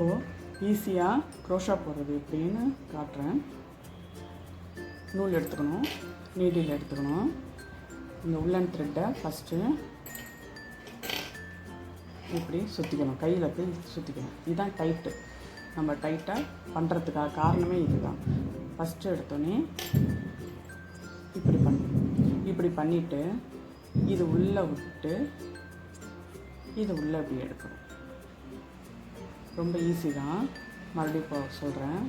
இப்போது ஈஸியாக க்ரோஷா போடுறது. எப்படின்னு காட்டுறேன். நூல் எடுத்துக்கணும். நீடியில் எடுத்துக்கணும். இந்த உள்ளன் த்ரெட்டை ஃபஸ்ட்டு இப்படி சுற்றிக்கணும் கையில் போய் சுற்றிக்கணும் இதுதான் டைட்டு நம்ம டைட்டாக பண்ணுறதுக்காக காரணமே இதுதான். ஃபஸ்ட்டு எடுத்தோன்னே இப்படி பண்ணணும் இப்படி பண்ணிவிட்டு இது உள்ளே விட்டு இது உள்ளே இப்படி எடுக்கணும். ரொம்ப ஈஸி தான். மறுபடியும் இப்போ சொல்கிறேன்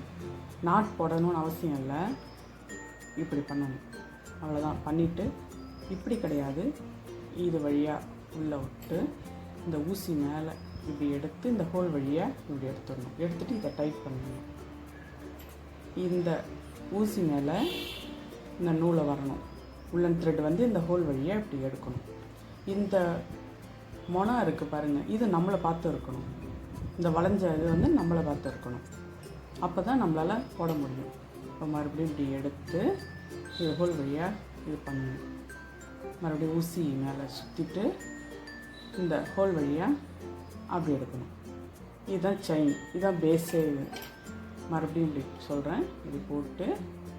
நாட் போடணும்னு அவசியம் இல்லை. இப்படி பண்ணணும். அவ்வளோதான் பண்ணிவிட்டு இப்படி கிடையாது. இது வழியாக உள்ளே விட்டு இந்த ஊசி மேலே இப்படி எடுத்து இந்த ஹோல் வழியாக இப்படி எடுத்துடணும். எடுத்துகிட்டு இதை டைட் பண்ணணும். இந்த ஊசி மேலே இந்த நூலை வரணும். உள்ளன் த்ரெட் வந்து இந்த ஹோல் வழியாக இப்படி எடுக்கணும். இந்த மொனம் இருக்குது பாருங்கள் இது நம்மளை பார்த்து இருக்கணும். இந்த வளைஞ்ச இது வந்து நம்மளை பார்த்து இருக்கணும் அப்போ தான் நம்மளால் போட முடியும். இப்போ மறுபடியும் இப்படி எடுத்து இது ஹோல் வழியாக இது பண்ணணும். மறுபடியும் ஊசி மேலே சுற்றிட்டு இந்த ஹோல் வழியாக அப்படி எடுக்கணும். இதுதான் செயின் இதுதான் பேஸே இது. மறுபடியும் இப்படி சொல்கிறேன் இப்படி போட்டு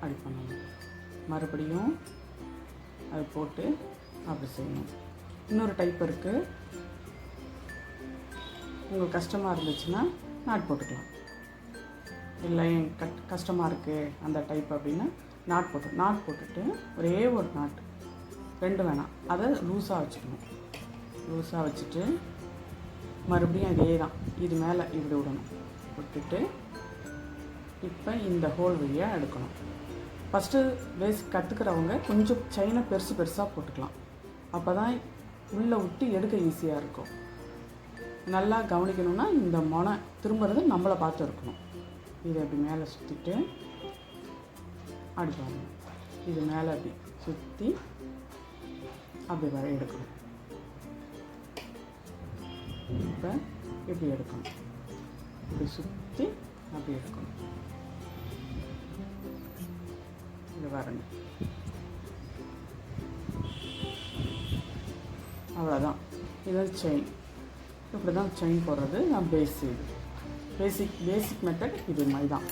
அப்படி பண்ணணும். மறுபடியும் அது போட்டு அப்படி செய்யணும். இன்னொரு டைப் இருக்குது உங்களுக்கு கஷ்டமாக இருந்துச்சுன்னா நாட் போட்டுக்கலாம். இல்லை கட் கஷ்டமாக இருக்குது அந்த டைப் அப்படின்னா நாட் போட்டு நாட் போட்டுட்டு ஒரே ஒரு நாட். ரெண்டு வேணாம். அதை லூஸாக வச்சுக்கணும். லூஸாக வச்சுட்டு மறுபடியும் அதே தான் இது மேலே இப்படி விடணும். விட்டுட்டு இப்போ இந்த ஹோல் வழியாக எடுக்கணும். ஃபஸ்ட்டு பேசிக் கற்றுக்கிறவங்க கொஞ்சம் செயினை பெருசு பெருசாக போட்டுக்கலாம். அப்போ தான் உள்ளே விட்டு எடுக்க ஈஸியாக இருக்கும். நல்லா கவனிக்கணும்னா இந்த மனம் திரும்புறது நம்மளை பார்த்து இருக்கணும். இதை அப்படி மேலே சுற்றிட்டு அப்படி இது மேலே அப்படி சுற்றி அப்படி வர எடுக்கணும். இப்போ இப்படி எடுக்கணும். இப்படி சுற்றி அப்படி எடுக்கணும். இது வரணும் அவ்வளோதான் இதான் செயின் இப்படி தான் செயின் போடுறது. நான் பேசிக் பேசிக் பேசிக் மெத்தட் இது மாதிரி தான்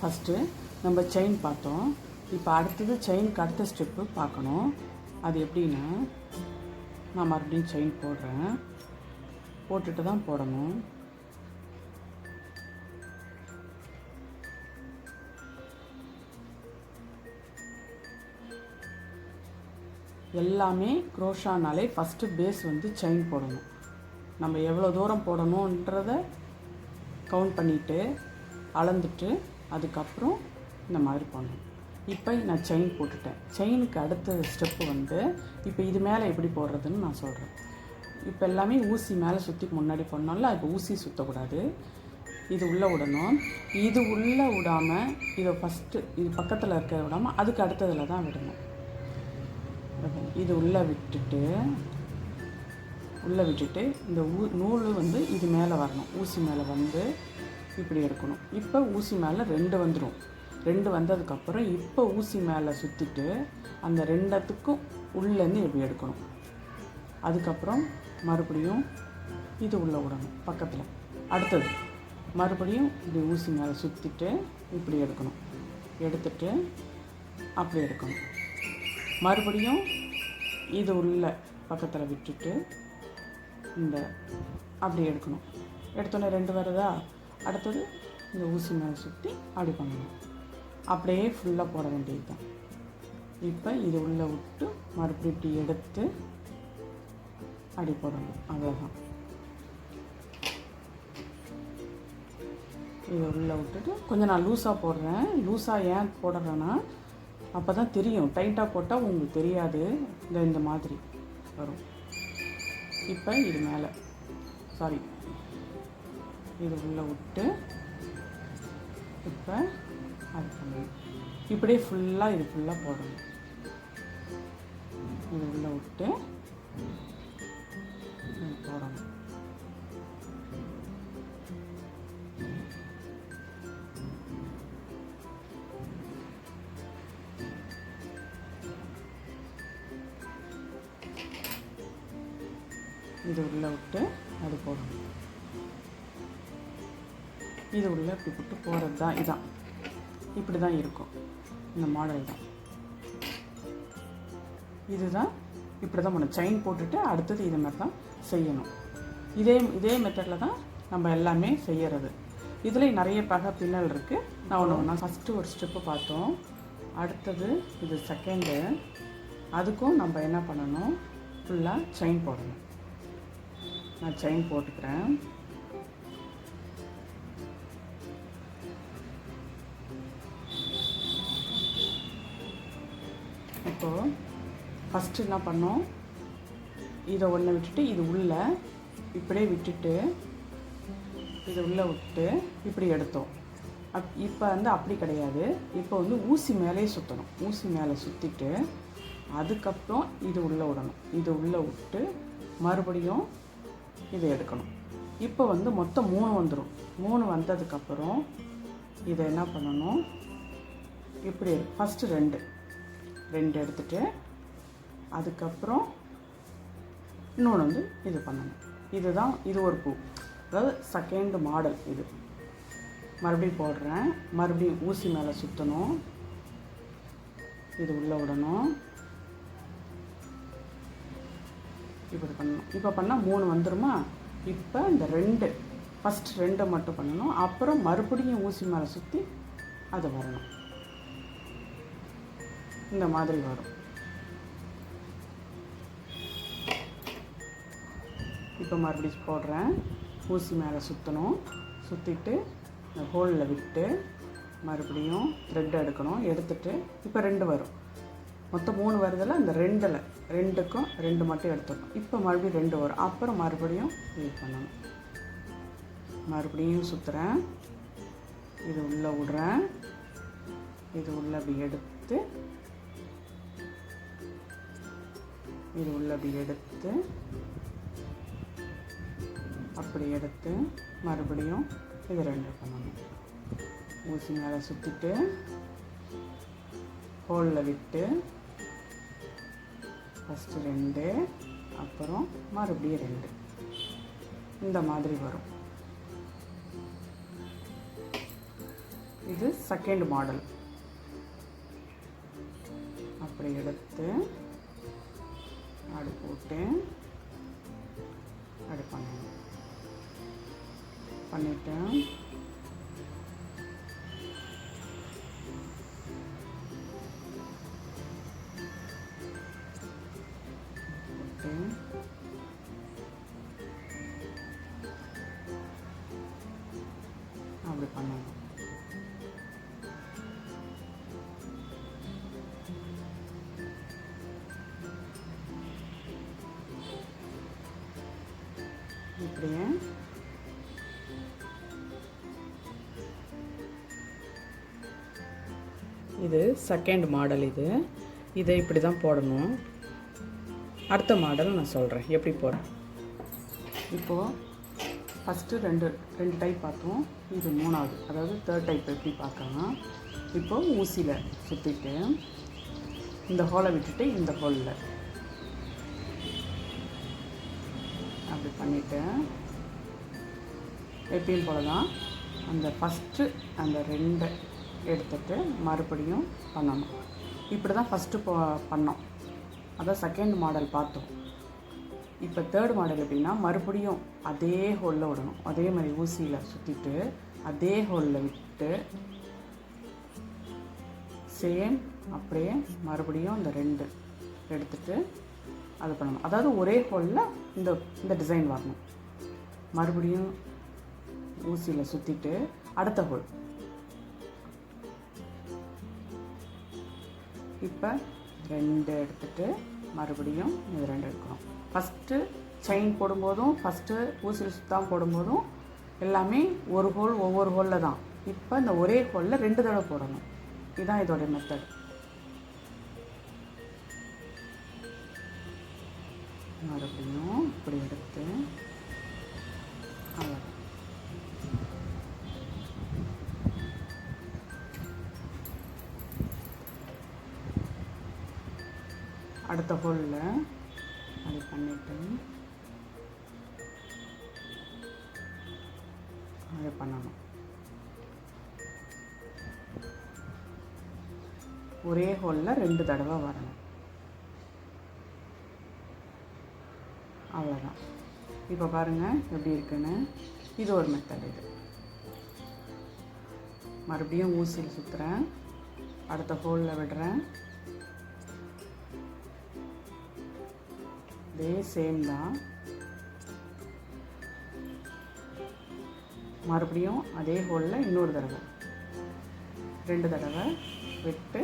ஃபஸ்ட்டு நம்ம செயின் பார்த்தோம். இப்போ அடுத்தது செயினுக்கு அடுத்த ஸ்டெப்பு பார்க்கணும். அது எப்படின்னா நான் மறுபடியும் செயின் போடுறேன். போட்டுட்டு தான் போடணும். எல்லாமே க்ரோஷானாலே ஃபஸ்ட்டு பேஸ் வந்து செயின் போடணும். நம்ம எவ்வளோ தூரம் போடணுன்றத கவுண்ட் பண்ணிவிட்டு அளந்துட்டு அதுக்கப்புறம் இந்த மாதிரி பண்ணணும். இப்போ நான் செயின் போட்டுட்டேன். செயினுக்கு அடுத்த ஸ்டெப்பு வந்து இப்போ இது மேலே எப்படி போடுறதுன்னு நான் சொல்கிறேன் இப்போ எல்லாமே ஊசி மேலே சுற்றி முன்னாடி பண்ணோம்ல இப்போ ஊசி சுற்றக்கூடாது இது உள்ளே விடணும். இது உள்ளே விடாமல் இதை ஃபஸ்ட்டு இது பக்கத்தில் இருக்கிறத விடாமல் அதுக்கு அடுத்ததில் தான் விடணும். இது உள்ளே விட்டுட்டு உள்ளே விட்டுட்டு இந்த ஊ நூல் வந்து இது மேலே வரணும். ஊசி மேலே வந்து இப்படி எடுக்கணும். இப்போ ஊசி மேலே ரெண்டு வந்துடும். ரெண்டு வந்ததுக்கப்புறம் இப்போ ஊசி மேலே சுற்றிட்டு அந்த ரெண்டத்துக்கும் உள்ளேருந்து இப்படி எடுக்கணும்? அதுக்கப்புறம் மறுபடியும் இது உள்ளே விடணும் பக்கத்தில். அடுத்தது மறுபடியும் இப்படி ஊசி மேலே சுற்றிட்டு இப்படி எடுக்கணும். எடுத்துட்டு அப்படி எடுக்கணும். மறுபடியும் இது உள்ள பக்கத்தில் விட்டுட்டு இந்த அப்படி எடுக்கணும். எடுத்தோன்னே ரெண்டு வருதா? அடுத்தது இந்த ஊசி மேலே சுற்றி அப்படி பண்ணணும். அப்படியே ஃபுல்லாக போட வேண்டியது தான் இப்போ இது உள்ளே விட்டு மறுபடியும் இப்படி எடுத்து அப்படி போடணும். அவ்வளோதான் இதை உள்ளே விட்டுட்டு கொஞ்சம் நான் லூஸாக போடுறேன். லூஸாக ஏன் போடுறேன்னா அப்போ தான் தெரியும். டைட்டாக போட்டால் உங்களுக்கு தெரியாது. இந்த இந்த மாதிரி வரும். இப்போ இது மேலே. சாரி இது உள்ளே விட்டு இப்போ அது பண்ணணும் இப்படியே ஃபுல்லாக இது ஃபுல்லாக போடணும். இது உள்ளே விட்டு போடணும். இது உள்ளே விட்டு அது போடணும். இது உள்ளே இப்படி போட்டு போகிறது தான் இதான். இப்படி தான் இருக்கும். இந்த மாடல் தான். இதுதான் இப்படி தான் பண்ணணும். செயின் போட்டுட்டு அடுத்தது இது மாதிரி தான் செய்யணும். இதே இதே மெத்தடில் தான் நம்ம எல்லாமே செய்யறது. இதில் நிறைய பகை பின்னல் இருக்குது நான் ஒன்று ஒன்றா ஃபஸ்ட்டு ஒரு ஸ்டெப்பு பார்த்தோம். அடுத்தது இது செகண்டு அதுக்கும் நம்ம என்ன பண்ணணும்? ஃபுல்லாக செயின் போடணும். நான் செயின் போட்டுக்கிறேன். இப்போது ஃபஸ்ட்டு என்ன பண்ணோம்? இதை ஒன்று விட்டுட்டு இது உள்ளே இப்படியே விட்டுட்டு இதை உள்ளே விட்டு இப்படி எடுத்தோம். அப் இப்போ வந்து அப்படி கிடையாது. இப்போ வந்து ஊசி மேலேயே சுற்றணும் ஊசி மேலே சுற்றிட்டு அதுக்கப்புறம் இது உள்ளே விடணும். இது உள்ளே விட்டு மறுபடியும் இதை எடுக்கணும். இப்போ வந்து மொத்தம் மூணு வந்துடும் மூணு வந்ததுக்கப்புறம் இதை என்ன பண்ணணும்? இப்படி ஃபஸ்ட்டு ரெண்டு. ரெண்டு எடுத்துட்டு அதுக்கப்புறம் இன்னொன்று வந்து இது பண்ணணும். இதுதான் இது ஒரு பூ. அதாவது செகண்ட் மாடல் இது. மறுபடியும் போடுறேன். மறுபடியும் ஊசி மேலே சுற்றணும் இது உள்ளே விடணும். இப்படி பண்ணணும். இப்போ பண்ணால் மூணு வந்துடுமா இப்போ இந்த ரெண்டு. ஃபஸ்ட் ரெண்டை மட்டும் பண்ணணும். அப்புறம் மறுபடியும் ஊசி மேலே சுற்றி அது வரணும். இந்த மாதிரி வரும். இப்போ மறுபடியும் போடுறேன். ஊசி மேலே சுற்றணும் சுற்றிட்டு இந்த ஹோலில் விட்டு மறுபடியும் த்ரெட் எடுக்கணும். எடுத்துட்டு இப்போ ரெண்டு வரும். மொத்தம் மூணு வருதில் அந்த ரெண்டில். ரெண்டுக்கும் ரெண்டு மட்டும் எடுத்துக்கணும். இப்போ மறுபடியும் ரெண்டு வரும். அப்புறம் மறுபடியும் இது பண்ணணும். மறுபடியும் சுற்றுறேன் இது உள்ளே விடுறேன். இது உள்ளே அப்படி எடுத்து இது உள்ள அப்படி எடுத்து அப்படி எடுத்து மறுபடியும் இது ரெண்டு பண்ணணும். ஊசி மேலே சுற்றிட்டு ஹோலில் விட்டு ஃபஸ்ட்டு ரெண்டு அப்புறம் மறுபடியும் ரெண்டு. இந்த மாதிரி வரும். இது செகண்ட் மாடல் அப்படி எடுத்து அடு போட்டு அடு பண்ணணும் பண்ணிவிட்டு அப்படி பண்ணணும் இப்படியே இது செகண்ட் மாடல் இது. இதை இப்படி தான் போடணும். அடுத்த மாடல் நான் சொல்கிறேன் எப்படி போடுறேன் இப்போது ஃபஸ்ட்டு ரெண்டு ரெண்டு டைப் பார்த்தோம். இது மூணாவது. அதாவது தேர்ட் டைப் எப்படி பார்க்கலாம் இப்போது ஊசியில் சுற்றிட்டு இந்த ஹோலை விட்டுட்டு இந்த ஹோலில் அப்படி பண்ணிவிட்டு எப்பயும் போல தான் அந்த ஃபஸ்ட்டு அந்த ரெண்டை எடுத்துட்டு மறுபடியும் பண்ணணும். இப்படி தான் ஃபஸ்ட்டு போ பண்ணோம். அதான் செகண்ட் மாடல் பார்த்தோம். இப்போ தேர்ட் மாடல் எப்படின்னா மறுபடியும் அதே ஹோலில் விடணும். அதே மாதிரி ஊசியில் சுற்றிட்டு அதே ஹோலில் விட்டு சேம் அப்படியே மறுபடியும் இந்த ரெண்டு எடுத்துட்டு அது பண்ணணும். அதாவது ஒரே ஹோலில் இந்த இந்த டிசைன் வரணும். மறுபடியும் ஊசியில் சுற்றிட்டு அடுத்த ஹோல் இப்போ ரெண்டு எடுத்துட்டு மறுபடியும் இது ரெண்டு எடுக்கணும். ஃபஸ்ட்டு செயின் போடும்போதும் ஃபஸ்ட்டு ஊசில் சுத்தம் போடும்போதும் எல்லாமே ஒரு ஹோல் ஒவ்வொரு ஹோலில் தான். இப்போ இந்த ஒரே ஹோலில் ரெண்டு தடவை போடணும். இதுதான் இதோட மெத்தட் மறுபடியும் இப்படி எடுத்து அவ்வளோ அடுத்த ஹோலில் இப்படி பண்ணிவிட்டு அதை பண்ணணும். ஒரே ஹோலில் ரெண்டு தடவை வரணும். அவ்வளோதான் இப்போ பாருங்கள் எப்படி இருக்குன்னு. இது ஒரு மெத்தட் இது. மறுபடியும் ஊசியில் சுற்றுறேன் அடுத்த ஹோலில் விடுறேன். இதே சேம் தான். மறுபடியும் அதே ஹோலில் இன்னொரு தடவை. ரெண்டு தடவை விட்டு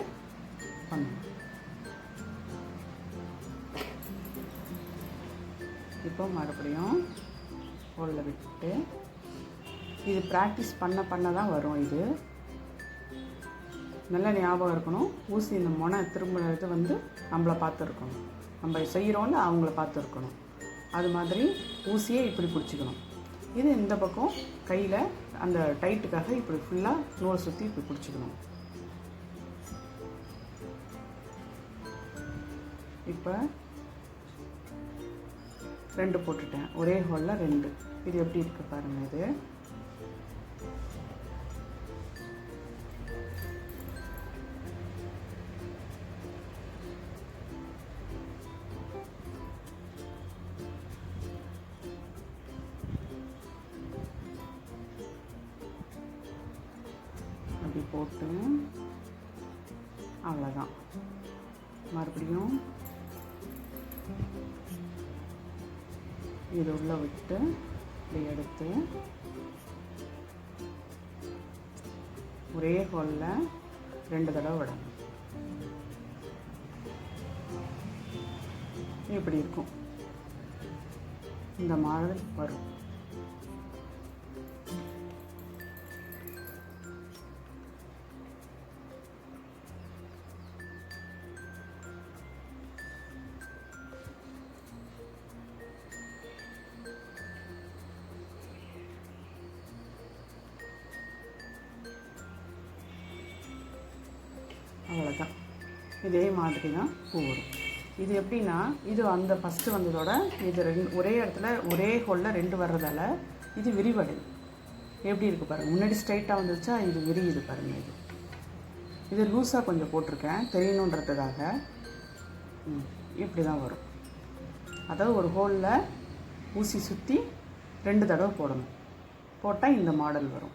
பண்ணணும். இப்போ மறுபடியும் ஹோலில் விட்டு இது ப்ராக்டிஸ் பண்ண பண்ண தான் வரும் இது. நல்ல ஞாபகம் இருக்கணும். ஊசி இந்த முனை திரும்புறது வந்து நம்மளை பார்த்துருக்கணும். நம்ம செய்கிறோன்னு அவங்கள பார்த்துருக்கணும். அது மாதிரி ஊசியை இப்படி பிடிச்சிக்கணும். இது இந்த பக்கம் கையில் அந்த டைட்டுக்காக இப்படி ஃபுல்லாக நூலை சுற்றி இப்படி பிடிச்சிக்கணும். இப்போ ரெண்டு போட்டுட்டேன். ஒரே ஹோலில் ரெண்டு. இது எப்படி இருக்குது பாருங்கள் இது. அவ்வளோதான் மறுபடியும் இது உள்ளே விட்டு இப்படி எடுத்து ஒரே ஹோலில் ரெண்டு தடவை விடணும். இப்படி இருக்கும். இந்த மாதிரி வரும். இதே மாதிரி தான் பூ வரும். இது எப்படின்னா இது அந்த ஃபஸ்ட்டு வந்ததோட இது ரெண்டு ஒரே இடத்துல ஒரே ஹோலில் ரெண்டு வர்றதால இது விரிவடை எப்படி இருக்குது பாருங்கள் முன்னாடி ஸ்ட்ரைட்டாக வந்துச்சா இது விரியுது பாருங்கள் இது. இது லூஸாக கொஞ்சம் போட்டிருக்கேன். தெரியணுன்றதுக்காக. ம், இப்படி தான் வரும். அதாவது ஒரு ஹோலில் ஊசி சுற்றி ரெண்டு தடவை போடணும். போட்டால் இந்த மாடல் வரும்.